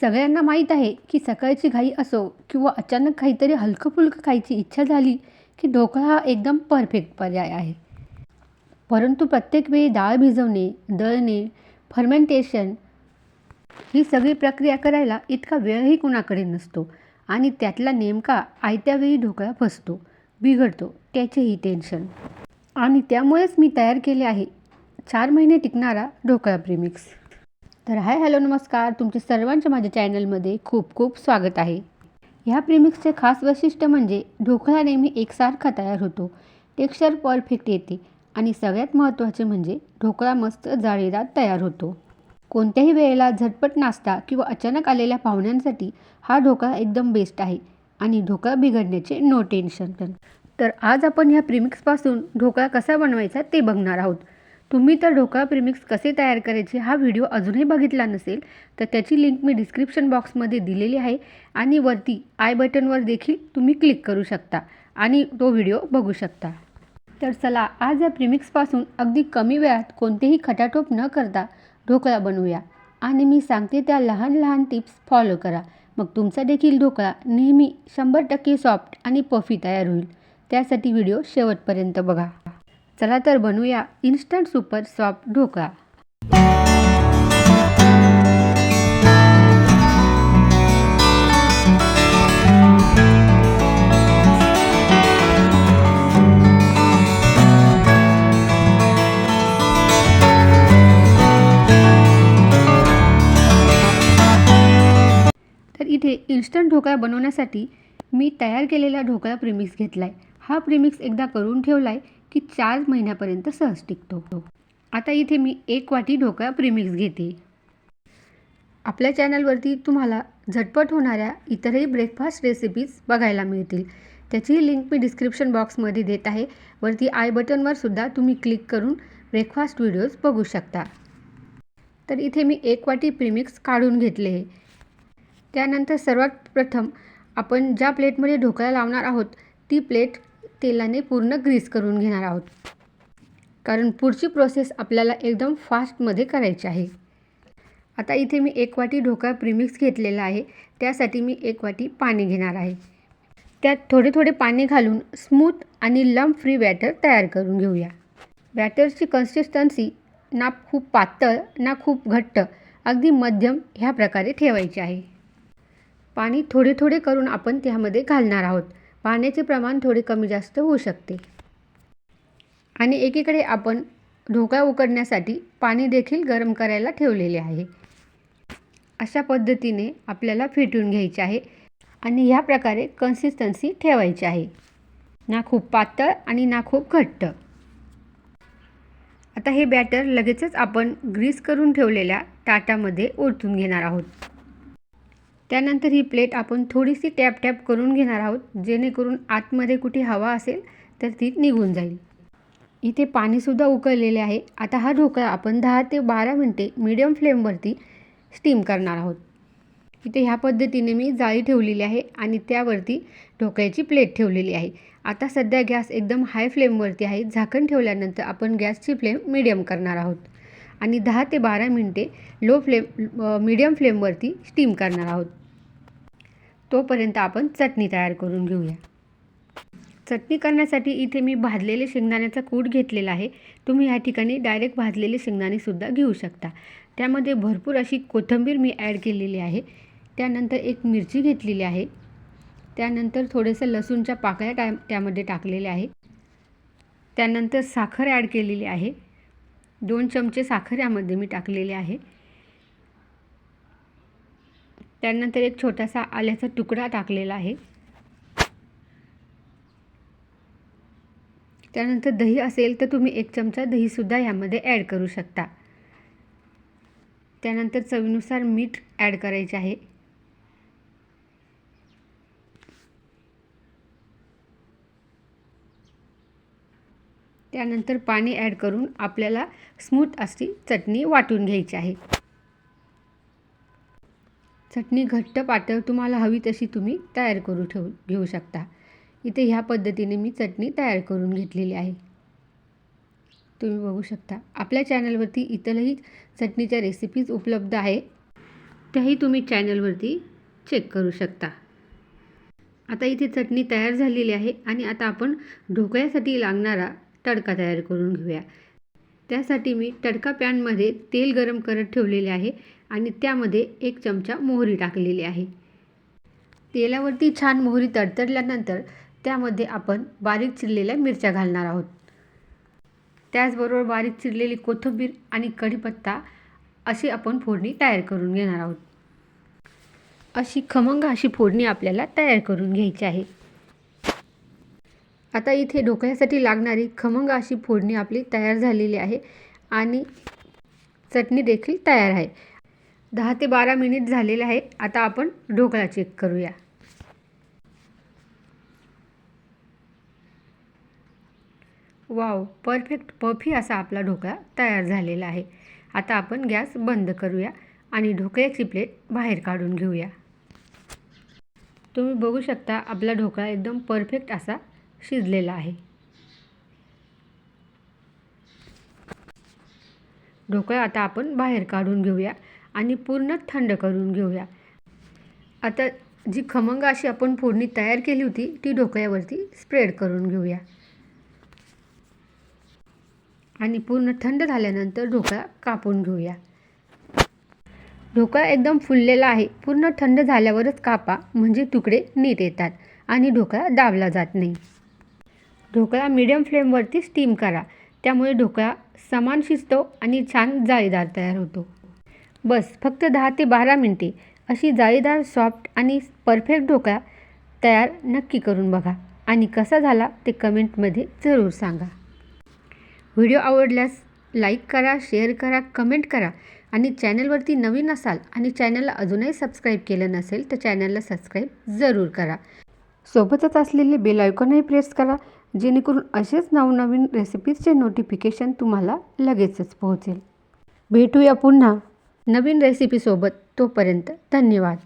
सगळ्यांना माहीत आहे की सकाळची घाई असो किंवा अचानक काहीतरी हलकं-फुलकं खायची इच्छा झाली की ढोकळा हा एकदम परफेक्ट पर्याय आहे. परंतु प्रत्येक वेळी डाळ भिजवणे, दळणे, फर्मेंटेशन ही सगळी प्रक्रिया करायला इतका वेळही कुणाकडे नसतो आणि त्यातला नेमका आयत्या वेळी ढोकळा फसतो, बिघडतो त्याचेही टेन्शन. आणि त्यामुळेच मी तयार केले आहे चार महिने टिकणारा ढोकळा प्रेमिक्स तर हाय हॅलो नमस्कार तुमचे सर्वांचे माझ्या चॅनलमध्ये खूप खूप स्वागत आहे. ह्या प्रिमिक्सचे खास वैशिष्ट्य म्हणजे ढोकळा नेहमी एकसारखा तयार होतो, टेक्स्चर परफेक्ट येते आणि सगळ्यात महत्त्वाचे म्हणजे ढोकळा मस्त जाळीदार तयार होतो. कोणत्याही वेळेला झटपट नाश्ता किंवा अचानक आलेल्या पाहुण्यांसाठी हा ढोकळा एकदम बेस्ट आहे आणि ढोकळा बिघडण्याचे नो टेन्शन. तर आज आपण ह्या प्रिमिक्सपासून ढोकळा कसा बनवायचा ते बघणार आहोत. तुम्ही तर ढोकळा प्रिमिक्स कसे तयार करायचे हा व्हिडिओ अजूनही बघितला नसेल तर त्याची लिंक मी डिस्क्रिप्शन बॉक्समध्ये दिलेली आहे आणि वरती आय बटनवर देखील तुम्ही क्लिक करू शकता आणि तो व्हिडिओ बघू शकता. तर चला आज या प्रिमिक्सपासून अगदी कमी वेळात कोणतेही खटाटोप न करता ढोकळा बनवूया आणि मी सांगते त्या लहान लहान टिप्स फॉलो करा. मग तुमचा देखील ढोकळा नेहमी शंभर टक्के सॉफ्ट आणि पफी तयार होईल. त्यासाठी व्हिडिओ शेवटपर्यंत बघा. चला तर बनवूया इन्स्टंट सुपर सॉफ्ट ढोकळा. तर इथे इन्स्टंट ढोकळा बनवण्यासाठी मी तयार केलेला ढोकळा प्रिमिक्स घेतला आहे. हा प्रिमिक्स एकदा करून ठेवला आहे की चार महिन्यापर्यंत सहज टिकतो. आता इथे मी एक वाटी ढोकळा प्रीमिक्स घेते. आपल्या चॅनलवरती तुम्हाला झटपट होणाऱ्या इतरही ब्रेकफास्ट रेसिपीज बघायला मिळतील. त्याचीही लिंक मी डिस्क्रिप्शन बॉक्समध्ये देत आहे. वरती आय बटनवर सुद्धा तुम्ही क्लिक करून ब्रेकफास्ट व्हिडिओज बघू शकता. तर इथे मी एक वाटी प्रीमिक्स काढून घेतले आहे. त्यानंतर सर्वात प्रथम आपण ज्या प्लेटमध्ये ढोकळा लावणार आहोत ती प्लेट तेलाने पूर्ण ग्रीस करून घेणार आहोत. कारण पुढची प्रोसेस आपल्याला एकदम फास्टमध्ये करायची आहे. आता इथे मी एक वाटी ढोकळा प्रीमिक्स घेतलेला आहे. त्यासाठी मी एक वाटी पाणी घेणार आहे. त्यात थोडे थोडे पाणी घालून स्मूथ आणि लम फ्री बॅटर तयार करून घेऊया. बॅटरची कन्सिस्टन्सी ना खूप पातळ ना खूप घट्ट अगदी मध्यम ह्या प्रकारे ठेवायची आहे. पाणी थोडे थोडे करून आपण त्यामध्ये घालणार आहोत. पाण्याचे प्रमाण थोडे कमी जास्त होऊ शकते. आणि एकीकडे आपण ढोकळा उकडण्यासाठी पाणी देखील गरम करायला ठेवलेले आहे. अशा पद्धतीने आपल्याला फेटून घ्यायचे आहे आणि ह्या प्रकारे कन्सिस्टन्सी ठेवायची आहे. ना खूप पातळ आणि ना खूप घट्ट. आता हे बॅटर लगेचच आपण ग्रीस करून ठेवलेल्या ताटामध्ये ओतून घेणार आहोत. त्यानंतर ही प्लेट आपण थोडीशी टॅप टॅप करून घेणार आहोत जेणेकरून आतमध्ये कुठे हवा असेल तर ती निघून जाईल. इथे पाणीसुद्धा उकळलेले आहे. आता हा ढोकळा आपण दहा ते बारा मिनटे मीडियम फ्लेमवरती स्टीम करणार आहोत. इथे ह्या पद्धतीने मी जाळी ठेवलेली आहे आणि त्यावरती ढोकळ्याची प्लेट ठेवलेली आहे. आता सध्या गॅस एकदम हाय फ्लेमवरती आहे. झाकण ठेवल्यानंतर आपण गॅसची फ्लेम मिडियम करणार आहोत आणि दहा ते बारा मिनटे लो फ्लेम मीडियम फ्लेमवरती स्टीम करणार आहोत. तोपर्यंत आपण चटणी तयार करून घेऊया. चटणी करण्यासाठी इथे मी भाजलेले शेंगदाण्याचा कूट घेतलेला आहे. तुम्ही ह्या ठिकाणी डायरेक्ट भाजलेले शेंगदाणेसुद्धा घेऊ शकता. त्यामध्ये भरपूर अशी कोथिंबीर मी ॲड केलेली आहे. त्यानंतर एक मिरची घेतलेली आहे. त्यानंतर थोडंसं लसूणच्या पाकळ्या त्या त्यामध्ये टाकलेल्या आहे. त्यानंतर साखर ॲड केलेली आहे. दोन चमचे साखर यामध्ये मी टाकलेले आहे. त्यानंतर एक छोटासा आल्याचा तुकडा टाकलेला आहे. त्यानंतर दही असेल तर तुम्ही एक चमचा दहीसुद्धा यामध्ये ॲड करू शकता. त्यानंतर चवीनुसार मीठ ॲड करायचे आहे. त्यानंतर पाणी ॲड करून आपल्याला स्मूथ अशी चटणी वाटून घ्यायची आहे. चटणी घट्ट पातळ तुम्हाला हवी तशी तुम्ही तयार करू ठेवू घेऊ शकता. इथे ह्या पद्धतीने मी चटणी तयार करून घेतलेली आहे. तुम्ही बघू शकता. आपल्या चॅनलवरती इतरही चटणीच्या रेसिपीज उपलब्ध आहे. त्याही तुम्ही चॅनलवरती चेक करू शकता आता इथे चटणी तयार झालेली आहे आणि आता आपण ढोकळ्यासाठी लागणारा तडका तयार करून घेऊया. त्यासाठी मी तडका पॅनमध्ये तेल गरम करत ठेवलेले आहे आणि त्यामध्ये एक चमचा मोहरी टाकलेली आहे. तेलावरती छान मोहरी तडतडल्यानंतर त्यामध्ये आपण बारीक चिरलेल्या मिरच्या घालणार आहोत. त्याचबरोबर बारीक चिरलेली कोथिंबीर आणि कढीपत्ता अशी आपण फोडणी तयार करून घेणार आहोत. अशी खमंग अशी फोडणी आपल्याला तयार करून घ्यायची आहे. आता इथे ढोकळ्यासाठी लागणारी खमंग अशी फोडणी आपली तयार झालेली आहे आणि चटणी देखील तयार आहे. दहा ते बारा मिनिट झालेले आहे. आता आपण ढोकळा चेक करूया. वाव परफेक्ट पफी असा आपला ढोकळा तयार झालेला आहे. आता आपण गॅस बंद करूया आणि ढोकळ्याची प्लेट बाहेर काढून घेऊया. तुम्ही बघू शकता आपला ढोकळा एकदम परफेक्ट असा शिजलेला आहे. ढोकळा आता आपण बाहेर काढून घेऊया आणि पूर्ण थंड करून घेऊया. आता जी खमंग अशी आपण फोडणी तयार केली होती ती ढोकळ्यावरती स्प्रेड करून घेऊया. आणि पूर्ण थंड झाल्यानंतर ढोकळा कापून घेऊया. ढोकळा एकदम फुललेला आहे. पूर्ण थंड झाल्यावरच कापा म्हणजे तुकडे नीट येतात आणि ढोकळा दाबला जात नाही. ढोकळा मिडियम फ्लेमवरती स्टीम करा. त्यामुळे ढोकळा समान शिजतो आणि छान जाळीदार तयार होतो. बस फक्त दहा ते बारा मिनटे. अशी जाळीदार सॉफ्ट आणि परफेक्ट ढोकळा तयार नक्की करून बघा. आणि कसा झाला ते कमेंटमध्ये जरूर सांगा. व्हिडिओ आवडल्यास लाईक करा शेअर करा कमेंट करा. आणि चॅनलवरती नवीन असाल आणि चॅनलला अजूनही सबस्क्राईब केलं नसेल तर चॅनलला सबस्क्राईब जरूर करा. सोबतच असलेले बेल आयकॉनही प्रेस करा. जेणेकरून असेच नवनवीन रेसिपीजचे नोटिफिकेशन तुम्हाला लगेचच पोहोचेल. भेटूया पुन्हा नवीन रेसिपीसोबत तोपर्यंत धन्यवाद.